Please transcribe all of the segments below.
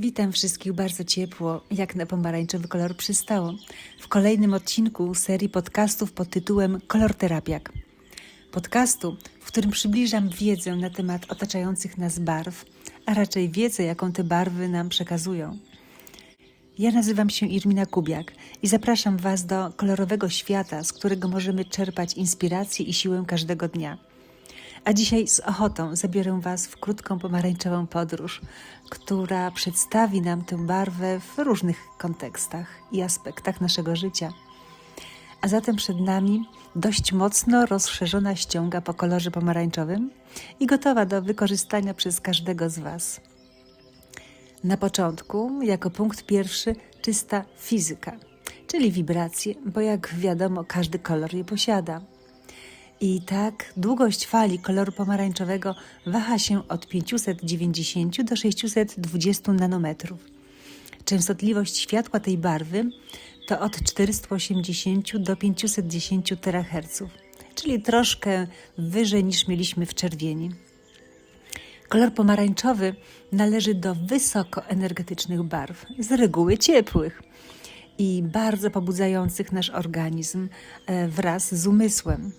Witam wszystkich bardzo ciepło, jak na pomarańczowy kolor przystało, w kolejnym odcinku serii podcastów pod tytułem Kolor Terapiak. Podcastu, w którym przybliżam wiedzę na temat otaczających nas barw, a raczej wiedzę, jaką te barwy nam przekazują. Ja nazywam się Irmina Kubiak i zapraszam Was do kolorowego świata, z którego możemy czerpać inspirację i siłę każdego dnia. A dzisiaj z ochotą zabiorę Was w krótką pomarańczową podróż, która przedstawi nam tę barwę w różnych kontekstach i aspektach naszego życia. A zatem przed nami dość mocno rozszerzona ściąga po kolorze pomarańczowym i gotowa do wykorzystania przez każdego z Was. Na początku, jako punkt pierwszy, czysta fizyka, czyli wibracje, bo jak wiadomo, każdy kolor je posiada. I tak długość fali koloru pomarańczowego waha się od 590 do 620 nanometrów. Częstotliwość światła tej barwy to od 480 do 510 THz, czyli troszkę wyżej niż mieliśmy w czerwieni. Kolor pomarańczowy należy do wysokoenergetycznych barw, z reguły ciepłych i bardzo pobudzających nasz organizm e, wraz z umysłem.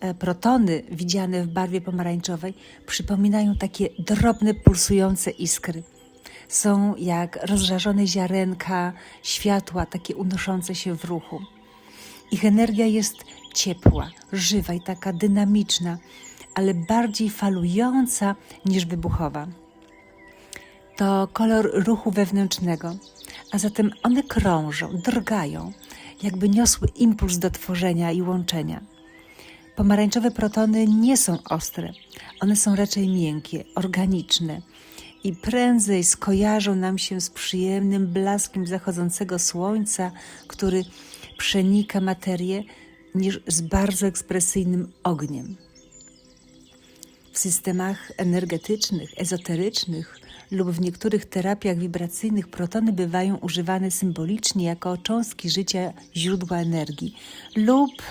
E, Protony widziane w barwie pomarańczowej przypominają takie drobne, pulsujące iskry. Są jak rozżarzone ziarenka światła, takie unoszące się w ruchu. Ich energia jest ciepła, żywa i taka dynamiczna, ale bardziej falująca niż wybuchowa. To kolor ruchu wewnętrznego, a zatem one krążą, drgają, jakby niosły impuls do tworzenia i łączenia. Pomarańczowe protony nie są ostre, one są raczej miękkie, organiczne i prędzej skojarzą nam się z przyjemnym blaskiem zachodzącego słońca, który przenika materię, niż z bardzo ekspresyjnym ogniem. W systemach energetycznych, ezoterycznych lub w niektórych terapiach wibracyjnych protony bywają używane symbolicznie jako cząstki życia źródła energii lub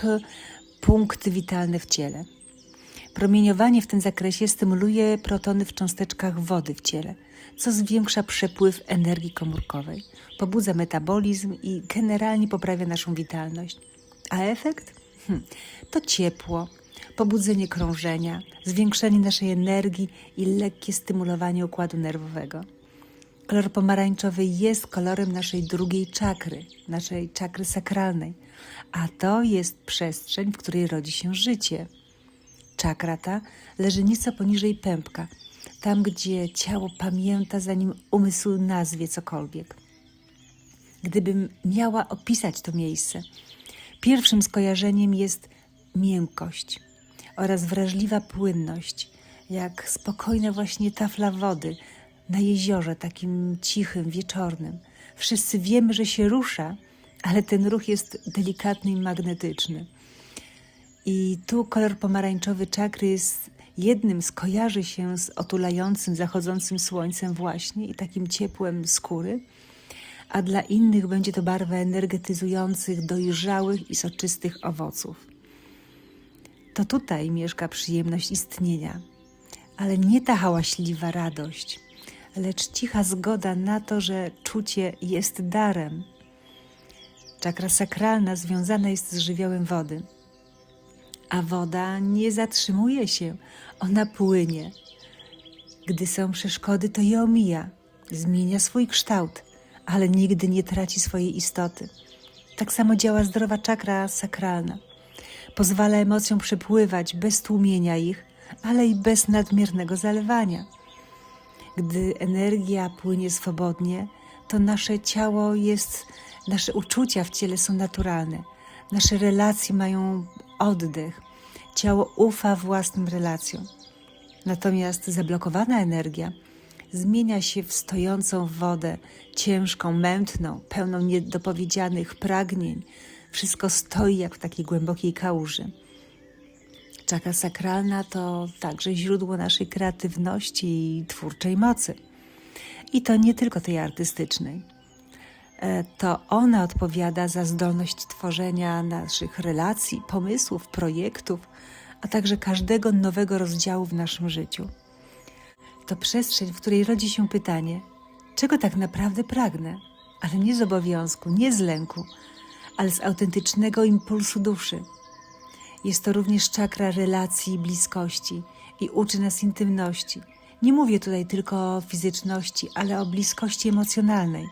punkty witalne w ciele. Promieniowanie w tym zakresie stymuluje protony w cząsteczkach wody w ciele, co zwiększa przepływ energii komórkowej, pobudza metabolizm i generalnie poprawia naszą witalność. A efekt? Hm, to ciepło, pobudzenie krążenia, zwiększenie naszej energii i lekkie stymulowanie układu nerwowego. Kolor pomarańczowy jest kolorem naszej drugiej czakry, naszej czakry sakralnej, a to jest przestrzeń, w której rodzi się życie. Czakra ta leży nieco poniżej pępka, tam gdzie ciało pamięta, zanim umysł nazwie cokolwiek. Gdybym miała opisać to miejsce, pierwszym skojarzeniem jest miękkość oraz wrażliwa płynność, jak spokojna właśnie tafla wody na jeziorze takim cichym, wieczornym. Wszyscy wiemy, że się rusza, ale ten ruch jest delikatny i magnetyczny. I tu kolor pomarańczowy czakry jest jednym z kojarzy się z otulającym, zachodzącym słońcem właśnie i takim ciepłem skóry, a dla innych będzie to barwa energetyzujących, dojrzałych i soczystych owoców. To tutaj mieszka przyjemność istnienia, ale nie ta hałaśliwa radość, lecz cicha zgoda na to, że czucie jest darem. Czakra sakralna związana jest z żywiołem wody, a woda nie zatrzymuje się, ona płynie. Gdy są przeszkody, to je omija, zmienia swój kształt, ale nigdy nie traci swojej istoty. Tak samo działa zdrowa czakra sakralna. Pozwala emocjom przepływać bez tłumienia ich, ale i bez nadmiernego zalewania. Gdy energia płynie swobodnie, to nasze ciało jest, nasze uczucia w ciele są naturalne, nasze relacje mają oddech, ciało ufa własnym relacjom. Natomiast zablokowana energia zmienia się w stojącą wodę, ciężką, mętną, pełną niedopowiedzianych pragnień. Wszystko stoi jak w takiej głębokiej kałuży. Czakra sakralna to także źródło naszej kreatywności i twórczej mocy. I to nie tylko tej artystycznej. E, To ona odpowiada za zdolność tworzenia naszych relacji, pomysłów, projektów, a także każdego nowego rozdziału w naszym życiu. To przestrzeń, w której rodzi się pytanie: czego tak naprawdę pragnę, ale nie z obowiązku, nie z lęku, ale z autentycznego impulsu duszy. Jest to również czakra relacji i bliskości i uczy nas intymności. Nie mówię tutaj tylko o fizyczności, ale o bliskości emocjonalnej.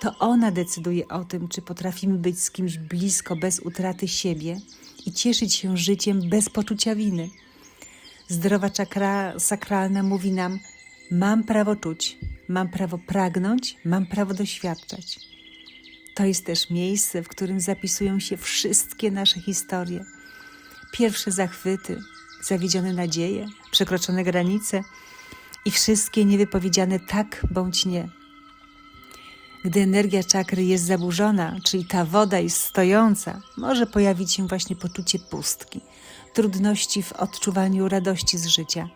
To ona decyduje o tym, czy potrafimy być z kimś blisko bez utraty siebie i cieszyć się życiem bez poczucia winy. Zdrowa czakra sakralna mówi nam: Mam prawo czuć, mam prawo pragnąć, mam prawo doświadczać. To jest też miejsce, w którym zapisują się wszystkie nasze historie. Pierwsze zachwyty, zawiedzione nadzieje, przekroczone granice i wszystkie niewypowiedziane tak bądź nie. Gdy energia czakry jest zaburzona, czyli ta woda jest stojąca, może pojawić się właśnie poczucie pustki, trudności w odczuwaniu radości z życia,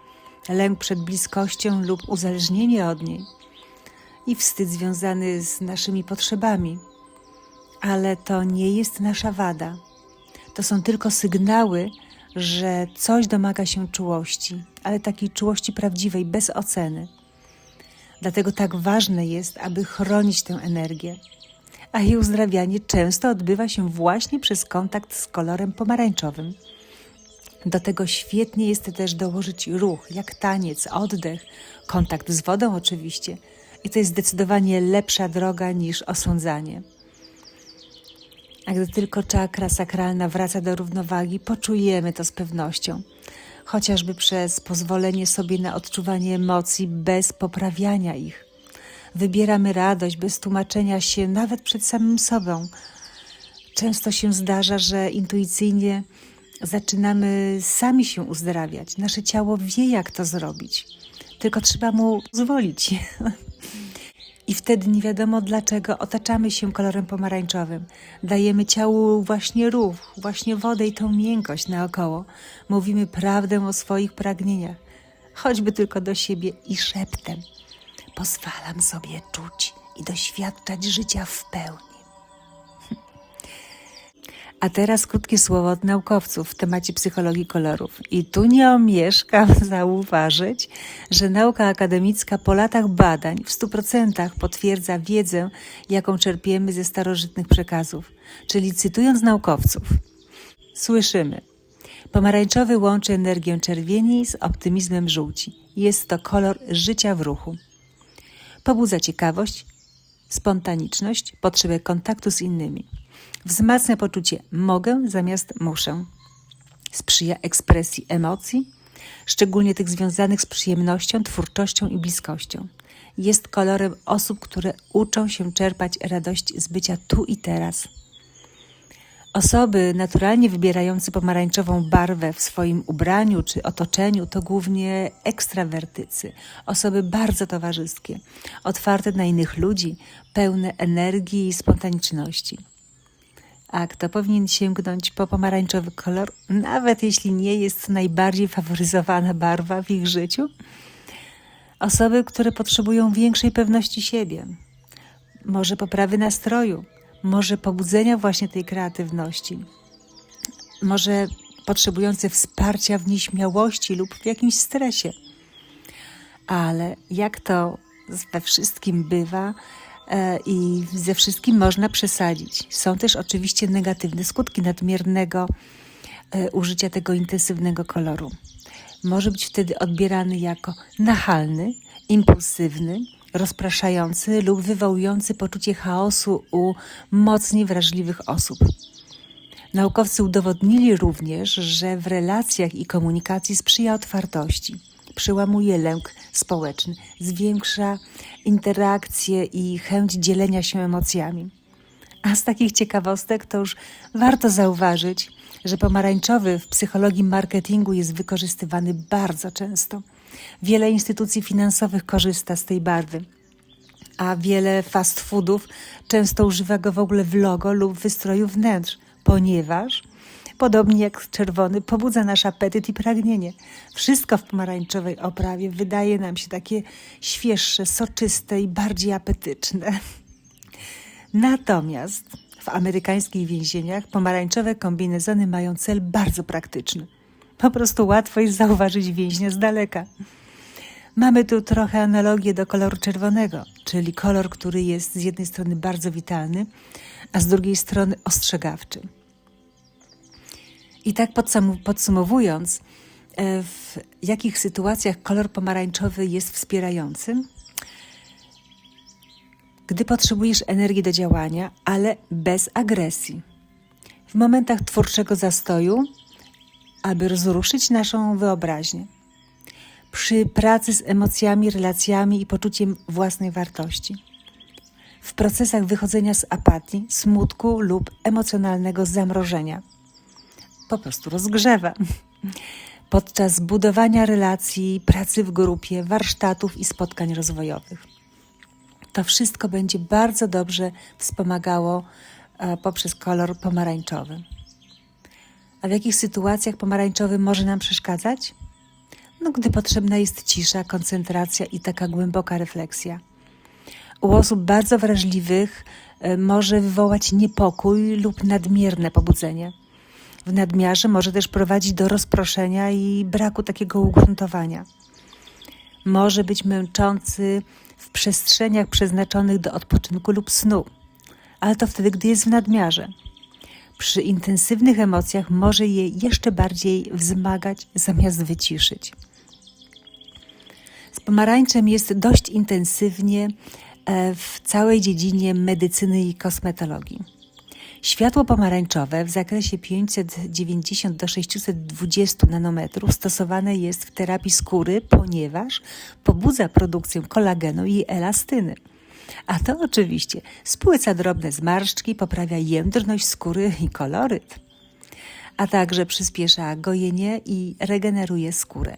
lęk przed bliskością lub uzależnienie od niej i wstyd związany z naszymi potrzebami. Ale to nie jest nasza wada. To są tylko sygnały, że coś domaga się czułości, ale takiej czułości prawdziwej, bez oceny. Dlatego tak ważne jest, aby chronić tę energię. A jej uzdrawianie często odbywa się właśnie przez kontakt z kolorem pomarańczowym. Do tego świetnie jest też dołożyć ruch, jak taniec, oddech, kontakt z wodą oczywiście. I to jest zdecydowanie lepsza droga niż osądzanie. A gdy tylko czakra sakralna wraca do równowagi, poczujemy to z pewnością, chociażby przez pozwolenie sobie na odczuwanie emocji bez poprawiania ich. Wybieramy radość bez tłumaczenia się nawet przed samym sobą. Często się zdarza, że intuicyjnie zaczynamy sami się uzdrawiać. Nasze ciało wie, jak to zrobić, tylko trzeba mu pozwolić. I wtedy nie wiadomo dlaczego otaczamy się kolorem pomarańczowym. Dajemy ciału właśnie ruch, właśnie wodę i tą miękkość naokoło. Mówimy prawdę o swoich pragnieniach, choćby tylko do siebie i szeptem. Pozwalam sobie czuć i doświadczać życia w pełni. A teraz krótkie słowo od naukowców w temacie psychologii kolorów. I tu nie omieszkam zauważyć, że nauka akademicka po latach badań w 100% potwierdza wiedzę, jaką czerpiemy ze starożytnych przekazów. Czyli cytując naukowców, słyszymy: Pomarańczowy łączy energię czerwieni z optymizmem żółci. Jest to kolor życia w ruchu. Pobudza ciekawość, spontaniczność, potrzebę kontaktu z innymi. Wzmacnia poczucie mogę zamiast muszę. Sprzyja ekspresji emocji, szczególnie tych związanych z przyjemnością, twórczością i bliskością. Jest kolorem osób, które uczą się czerpać radość z bycia tu i teraz. Osoby naturalnie wybierające pomarańczową barwę w swoim ubraniu czy otoczeniu to głównie ekstrawertycy, osoby bardzo towarzyskie, otwarte na innych ludzi, pełne energii i spontaniczności. A kto powinien sięgnąć po pomarańczowy kolor, nawet jeśli nie jest najbardziej faworyzowana barwa w ich życiu? Osoby, które potrzebują większej pewności siebie, może poprawy nastroju, może pobudzenia właśnie tej kreatywności, może potrzebujące wsparcia w nieśmiałości lub w jakimś stresie. Ale jak to we wszystkim bywa, i ze wszystkim można przesadzić. Są też oczywiście negatywne skutki nadmiernego e, użycia tego intensywnego koloru. Może być wtedy odbierany jako nachalny, impulsywny, rozpraszający lub wywołujący poczucie chaosu u mocniej wrażliwych osób. Naukowcy udowodnili również, że w relacjach i komunikacji sprzyja otwartości, przełamuje lęk społeczny, zwiększa interakcje i chęć dzielenia się emocjami. A z takich ciekawostek to już warto zauważyć, że pomarańczowy w psychologii marketingu jest wykorzystywany bardzo często. Wiele instytucji finansowych korzysta z tej barwy, a wiele fast foodów często używa go w ogóle w logo lub wystroju wnętrz, ponieważ podobnie jak czerwony, pobudza nasz apetyt i pragnienie. Wszystko w pomarańczowej oprawie wydaje nam się takie świeższe, soczyste i bardziej apetyczne. Natomiast w amerykańskich więzieniach pomarańczowe kombinezony mają cel bardzo praktyczny. Po prostu łatwo jest zauważyć więźnia z daleka. Mamy tu trochę analogię do koloru czerwonego, czyli kolor, który jest z jednej strony bardzo witalny, a z drugiej strony ostrzegawczy. I tak podsumowując, e, w jakich sytuacjach kolor pomarańczowy jest wspierający? Gdy potrzebujesz energii do działania, ale bez agresji. W momentach twórczego zastoju, aby rozruszyć naszą wyobraźnię. Przy pracy z emocjami, relacjami i poczuciem własnej wartości. W procesach wychodzenia z apatii, smutku lub emocjonalnego zamrożenia po prostu rozgrzewa. Podczas budowania relacji, pracy w grupie, warsztatów i spotkań rozwojowych. To wszystko będzie bardzo dobrze wspomagało e, poprzez kolor pomarańczowy. A w jakich sytuacjach pomarańczowy może nam przeszkadzać? No, gdy potrzebna jest cisza, koncentracja i taka głęboka refleksja. U osób bardzo wrażliwych e, może wywołać niepokój lub nadmierne pobudzenie w nadmiarze może też prowadzić do rozproszenia i braku takiego ugruntowania. Może być męczący w przestrzeniach przeznaczonych do odpoczynku lub snu, ale to wtedy, gdy jest w nadmiarze. Przy intensywnych emocjach może je jeszcze bardziej wzmagać zamiast wyciszyć. Z pomarańczem jest dość intensywnie e, w całej dziedzinie medycyny i kosmetologii. Światło pomarańczowe w zakresie 590 do 620 nanometrów stosowane jest w terapii skóry, ponieważ pobudza produkcję kolagenu i elastyny. A to oczywiście spłyca drobne zmarszczki, poprawia jędrność skóry i koloryt, a także przyspiesza gojenie i regeneruje skórę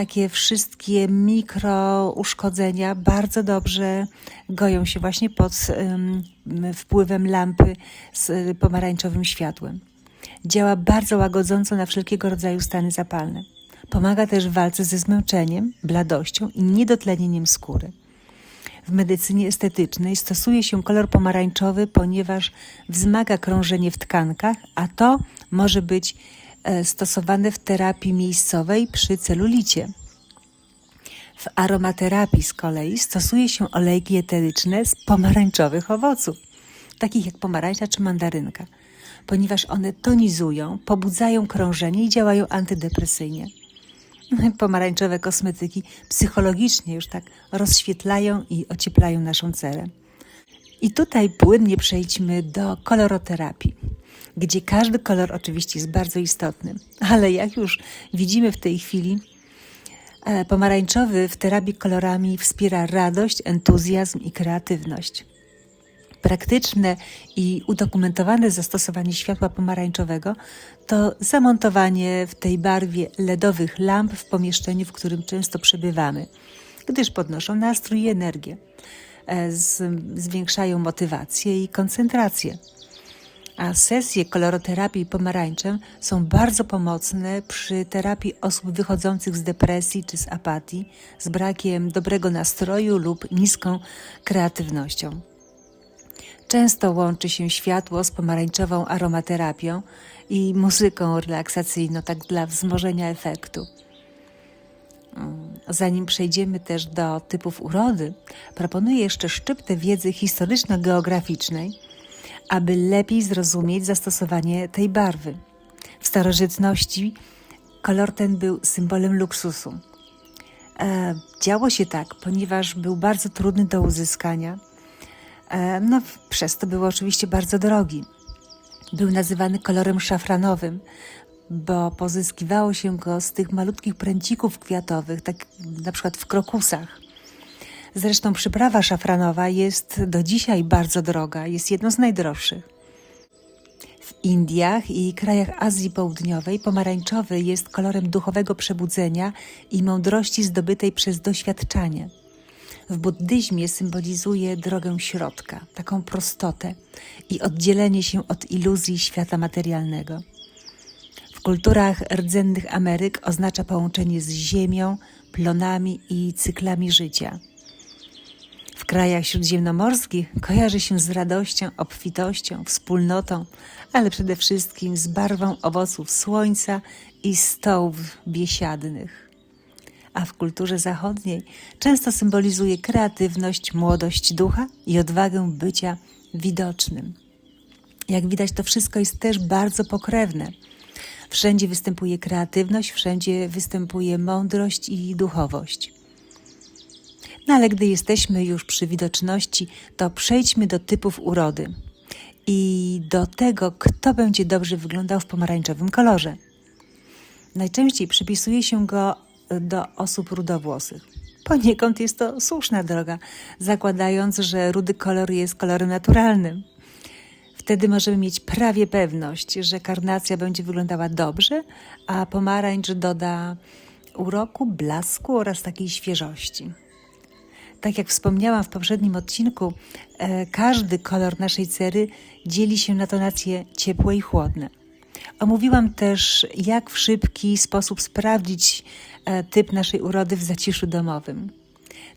takie wszystkie mikrouszkodzenia bardzo dobrze goją się właśnie pod wpływem lampy z pomarańczowym światłem. Działa bardzo łagodząco na wszelkiego rodzaju stany zapalne. Pomaga też w walce ze zmęczeniem, bladością i niedotlenieniem skóry. W medycynie estetycznej stosuje się kolor pomarańczowy, ponieważ wzmaga krążenie w tkankach, a to może być stosowane w terapii miejscowej przy celulicie. W aromaterapii z kolei stosuje się olejki eteryczne z pomarańczowych owoców, takich jak pomarańcza czy mandarynka, ponieważ one tonizują, pobudzają krążenie i działają antydepresyjnie. Pomarańczowe kosmetyki psychologicznie już tak rozświetlają i ocieplają naszą cerę. I tutaj płynnie przejdźmy do koloroterapii gdzie każdy kolor oczywiście jest bardzo istotny. Ale jak już widzimy w tej chwili, e, pomarańczowy w terapii kolorami wspiera radość, entuzjazm i kreatywność. Praktyczne i udokumentowane zastosowanie światła pomarańczowego to zamontowanie w tej barwie LEDowych lamp w pomieszczeniu, w którym często przebywamy, gdyż podnoszą nastrój i energię, e, zwiększają motywację i koncentrację a sesje koloroterapii pomarańczem są bardzo pomocne przy terapii osób wychodzących z depresji czy z apatii, z brakiem dobrego nastroju lub niską kreatywnością. Często łączy się światło z pomarańczową aromaterapią i muzyką relaksacyjną, tak dla wzmożenia efektu. Zanim przejdziemy też do typów urody, proponuję jeszcze szczyptę wiedzy historyczno-geograficznej aby lepiej zrozumieć zastosowanie tej barwy. W starożytności kolor ten był symbolem luksusu. E, działo się tak, ponieważ był bardzo trudny do uzyskania. E, no, przez to był oczywiście bardzo drogi. Był nazywany kolorem szafranowym, bo pozyskiwało się go z tych malutkich pręcików kwiatowych, tak na przykład w krokusach. Zresztą przyprawa szafranowa jest do dzisiaj bardzo droga, jest jedną z najdroższych. W Indiach i krajach Azji Południowej pomarańczowy jest kolorem duchowego przebudzenia i mądrości zdobytej przez doświadczanie. W buddyzmie symbolizuje drogę środka, taką prostotę i oddzielenie się od iluzji świata materialnego. W kulturach rdzennych Ameryk oznacza połączenie z ziemią, plonami i cyklami życia krajach śródziemnomorskich kojarzy się z radością, obfitością, wspólnotą, ale przede wszystkim z barwą owoców słońca i stołów biesiadnych. a w kulturze zachodniej często symbolizuje kreatywność, młodość ducha i odwagę bycia widocznym. Jak widać, to wszystko jest też bardzo pokrewne. Wszędzie występuje kreatywność, wszędzie występuje mądrość i duchowość. No ale gdy jesteśmy już przy widoczności, to przejdźmy do typów urody i do tego, kto będzie dobrze wyglądał w pomarańczowym kolorze. Najczęściej przypisuje się go do osób rudowłosych. Poniekąd jest to słuszna droga, zakładając, że rudy kolor jest kolorem naturalnym. Wtedy możemy mieć prawie pewność, że karnacja będzie wyglądała dobrze, a pomarańcz doda uroku, blasku oraz takiej świeżości. Tak jak wspomniałam w poprzednim odcinku, e, każdy kolor naszej cery dzieli się na tonacje ciepłe i chłodne. Omówiłam też, jak w szybki sposób sprawdzić e, typ naszej urody w zaciszu domowym.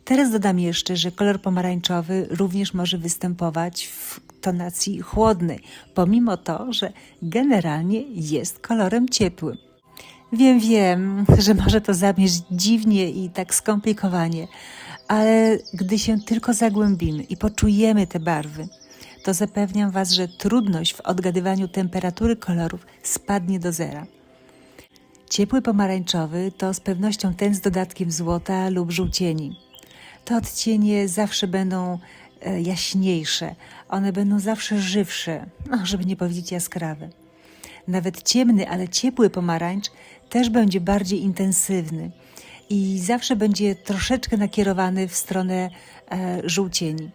Teraz dodam jeszcze, że kolor pomarańczowy również może występować w tonacji chłodnej, pomimo to, że generalnie jest kolorem ciepłym. Wiem, wiem, że może to zabrzmieć dziwnie i tak skomplikowanie, ale gdy się tylko zagłębimy i poczujemy te barwy, to zapewniam Was, że trudność w odgadywaniu temperatury kolorów spadnie do zera. Ciepły pomarańczowy to z pewnością ten z dodatkiem złota lub żółcieni. Te odcienie zawsze będą e, jaśniejsze, one będą zawsze żywsze, no, żeby nie powiedzieć jaskrawe. Nawet ciemny, ale ciepły pomarańcz też będzie bardziej intensywny i zawsze będzie troszeczkę nakierowany w stronę e, żółcieni.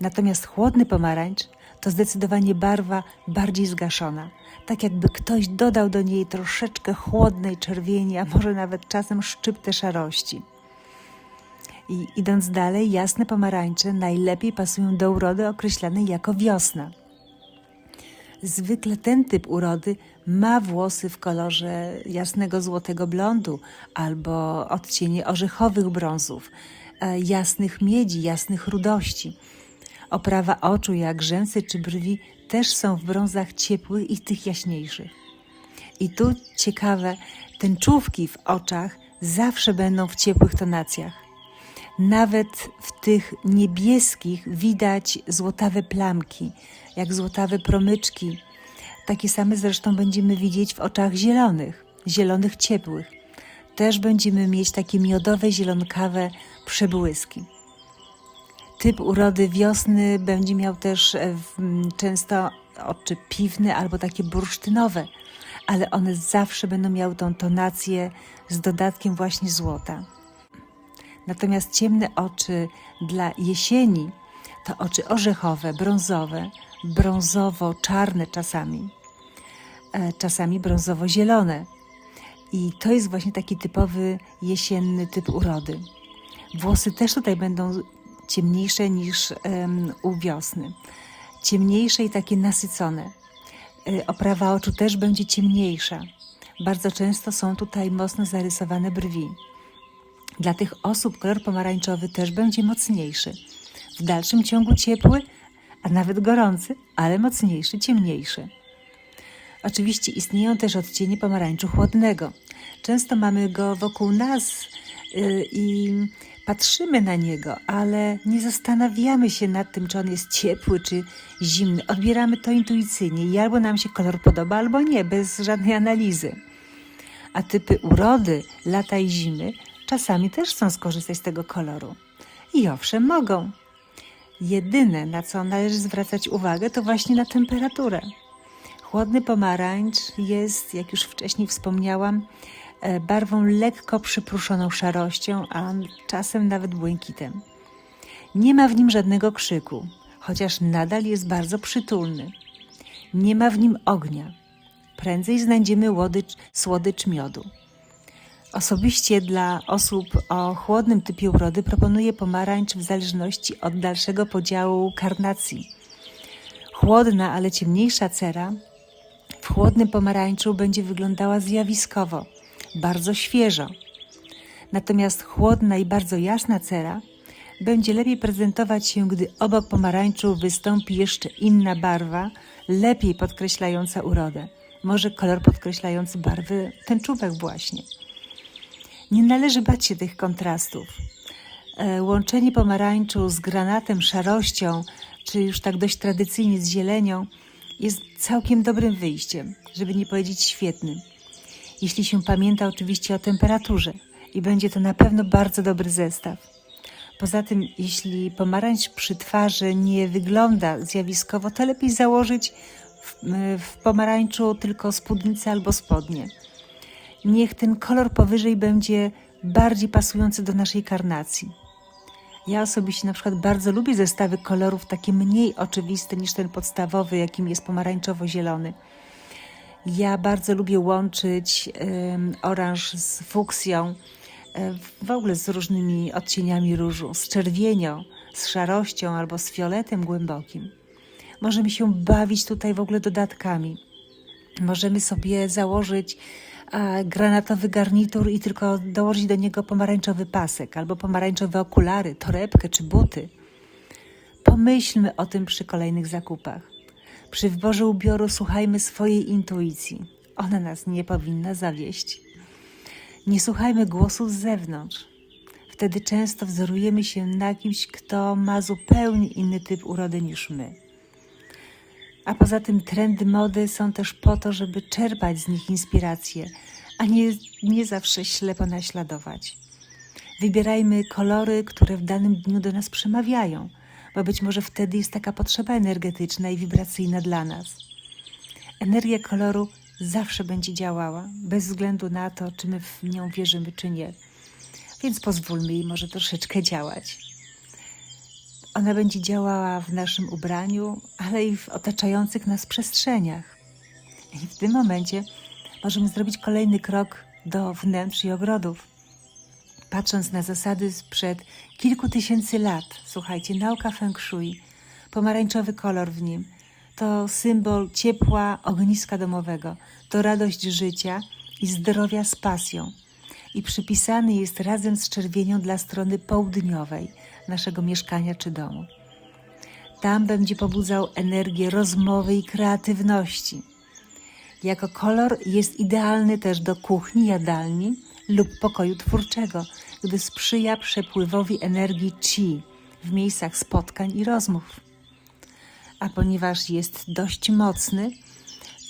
Natomiast chłodny pomarańcz to zdecydowanie barwa bardziej zgaszona, tak jakby ktoś dodał do niej troszeczkę chłodnej czerwieni, a może nawet czasem szczyptę szarości. I idąc dalej, jasne pomarańcze najlepiej pasują do urody określanej jako wiosna. Zwykle ten typ urody ma włosy w kolorze jasnego złotego blondu albo odcienie orzechowych brązów, e, jasnych miedzi, jasnych rudości. Oprawa oczu, jak rzęsy czy brwi, też są w brązach ciepłych i tych jaśniejszych. I tu ciekawe, tęczówki w oczach zawsze będą w ciepłych tonacjach. Nawet w tych niebieskich widać złotawe plamki, jak złotawe promyczki. Takie same zresztą będziemy widzieć w oczach zielonych, zielonych ciepłych. Też będziemy mieć takie miodowe, zielonkawe przebłyski. Typ urody wiosny będzie miał też e, często oczy piwne albo takie bursztynowe, ale one zawsze będą miały tą tonację z dodatkiem właśnie złota. Natomiast ciemne oczy dla jesieni to oczy orzechowe, brązowe, brązowo-czarne czasami, e, czasami brązowo-zielone. I to jest właśnie taki typowy jesienny typ urody. Włosy też tutaj będą ciemniejsze niż um, u wiosny. Ciemniejsze i takie nasycone. E, oprawa oczu też będzie ciemniejsza. Bardzo często są tutaj mocno zarysowane brwi. Dla tych osób kolor pomarańczowy też będzie mocniejszy. W dalszym ciągu ciepły, a nawet gorący, ale mocniejszy, ciemniejszy. Oczywiście istnieją też odcienie pomarańczu chłodnego. Często mamy go wokół nas yy, i patrzymy na niego, ale nie zastanawiamy się nad tym, czy on jest ciepły, czy zimny. Odbieramy to intuicyjnie i albo nam się kolor podoba, albo nie, bez żadnej analizy. A typy urody, lata i zimy czasami też chcą skorzystać z tego koloru. I owszem, mogą. Jedyne, na co należy zwracać uwagę, to właśnie na temperaturę. Chłodny pomarańcz jest, jak już wcześniej wspomniałam, e, barwą lekko przypruszoną szarością, a czasem nawet błękitem. Nie ma w nim żadnego krzyku, chociaż nadal jest bardzo przytulny. Nie ma w nim ognia. Prędzej znajdziemy łodycz, słodycz miodu. Osobiście dla osób o chłodnym typie urody proponuję pomarańcz w zależności od dalszego podziału karnacji. Chłodna, ale ciemniejsza cera w chłodnym pomarańczu będzie wyglądała zjawiskowo, bardzo świeżo. Natomiast chłodna i bardzo jasna cera będzie lepiej prezentować się, gdy obok pomarańczu wystąpi jeszcze inna barwa, lepiej podkreślająca urodę. Może kolor podkreślający barwy tęczówek właśnie. Nie należy bać się tych kontrastów. E, Łączenie pomarańczu z granatem, szarością, czy już tak dość tradycyjnie z zielenią, jest całkiem dobrym wyjściem, żeby nie powiedzieć świetnym. Jeśli się pamięta oczywiście o temperaturze i będzie to na pewno bardzo dobry zestaw. Poza tym, jeśli pomarańcz przy twarzy nie wygląda zjawiskowo, to lepiej założyć w, w pomarańczu tylko spódnicę albo spodnie. Niech ten kolor powyżej będzie bardziej pasujący do naszej karnacji. Ja osobiście na przykład bardzo lubię zestawy kolorów takie mniej oczywiste niż ten podstawowy, jakim jest pomarańczowo-zielony. Ja bardzo lubię łączyć um, oranż z fuksją, e, w ogóle z różnymi odcieniami różu, z czerwienią, z szarością albo z fioletem głębokim. Możemy się bawić tutaj w ogóle dodatkami. Możemy sobie założyć granatowy garnitur i tylko dołożyć do niego pomarańczowy pasek albo pomarańczowe okulary, torebkę czy buty. Pomyślmy o tym przy kolejnych zakupach. Przy wyborze ubioru słuchajmy swojej intuicji. Ona nas nie powinna zawieść. Nie słuchajmy głosu z zewnątrz. Wtedy często wzorujemy się na kimś, kto ma zupełnie inny typ urody niż my. A poza tym trendy mody są też po to, żeby czerpać z nich inspirację, a nie, nie zawsze ślepo naśladować. Wybierajmy kolory, które w danym dniu do nas przemawiają, bo być może wtedy jest taka potrzeba energetyczna i wibracyjna dla nas. Energia koloru zawsze będzie działała, bez względu na to, czy my w nią wierzymy, czy nie. Więc pozwólmy jej może troszeczkę działać. Ona będzie działała w naszym ubraniu, ale i w otaczających nas przestrzeniach. I w tym momencie możemy zrobić kolejny krok do wnętrz i ogrodów. Patrząc na zasady sprzed kilku tysięcy lat, słuchajcie, nauka feng shui, pomarańczowy kolor w nim, to symbol ciepła ogniska domowego, to radość życia i zdrowia z pasją. I przypisany jest razem z czerwienią dla strony południowej naszego mieszkania czy domu. Tam będzie pobudzał energię rozmowy i kreatywności. Jako kolor jest idealny też do kuchni, jadalni lub pokoju twórczego, gdy sprzyja przepływowi energii chi w miejscach spotkań i rozmów. A ponieważ jest dość mocny,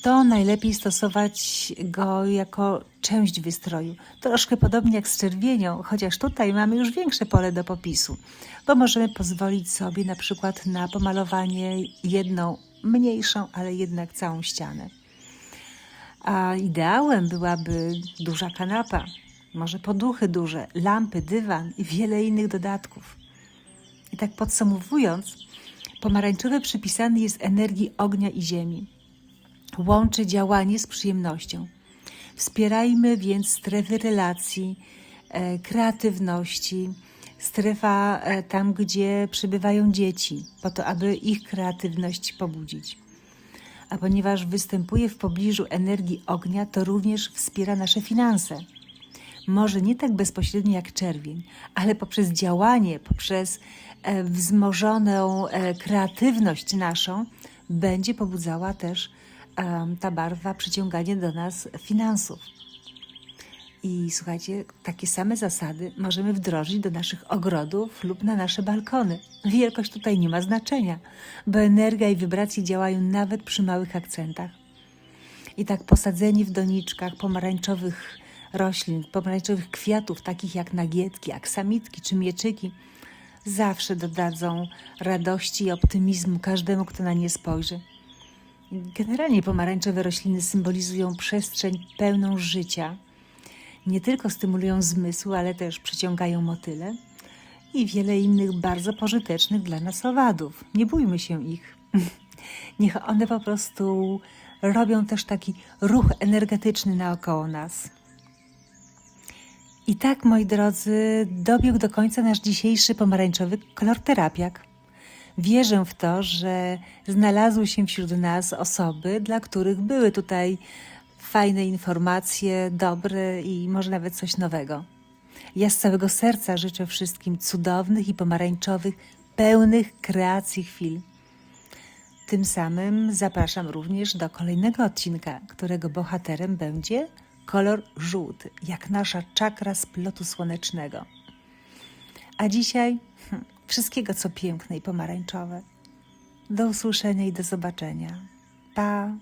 to najlepiej stosować go jako część wystroju. Troszkę podobnie jak z czerwienią, chociaż tutaj mamy już większe pole do popisu, bo możemy pozwolić sobie na przykład na pomalowanie jedną mniejszą, ale jednak całą ścianę. A ideałem byłaby duża kanapa, może poduchy duże, lampy, dywan i wiele innych dodatków. I tak podsumowując, pomarańczowy przypisany jest energii ognia i ziemi łączy działanie z przyjemnością. Wspierajmy więc strefy relacji, e, kreatywności, strefa e, tam, gdzie przybywają dzieci, po to, aby ich kreatywność pobudzić. A ponieważ występuje w pobliżu energii ognia, to również wspiera nasze finanse. Może nie tak bezpośrednio jak czerwień, ale poprzez działanie, poprzez e, wzmożoną kreatywność naszą, będzie pobudzała też ta barwa przyciąganie do nas finansów. I słuchajcie, takie same zasady możemy wdrożyć do naszych ogrodów lub na nasze balkony. Wielkość tutaj nie ma znaczenia, bo energia i wibracje działają nawet przy małych akcentach. I tak posadzenie w doniczkach pomarańczowych roślin, pomarańczowych kwiatów, takich jak nagietki, aksamitki czy mieczyki, zawsze dodadzą radości i optymizmu każdemu, kto na nie spojrzy. Generalnie pomarańczowe rośliny symbolizują przestrzeń pełną życia. Nie tylko stymulują zmysł, ale też przyciągają motyle i wiele innych bardzo pożytecznych dla nas owadów. Nie bójmy się ich. Niech one po prostu robią też taki ruch energetyczny naokoło nas. I tak, moi drodzy, dobiegł do końca nasz dzisiejszy pomarańczowy kolorterapiak. Wierzę w to, że znalazły się wśród nas osoby, dla których były tutaj fajne informacje, dobre i może nawet coś nowego. Ja z całego serca życzę wszystkim cudownych i pomarańczowych, pełnych kreacji chwil. Tym samym zapraszam również do kolejnego odcinka, którego bohaterem będzie kolor żółty, jak nasza czakra z plotu słonecznego. A dzisiaj wszystkiego, co piękne i pomarańczowe. Do usłyszenia i do zobaczenia. Pa!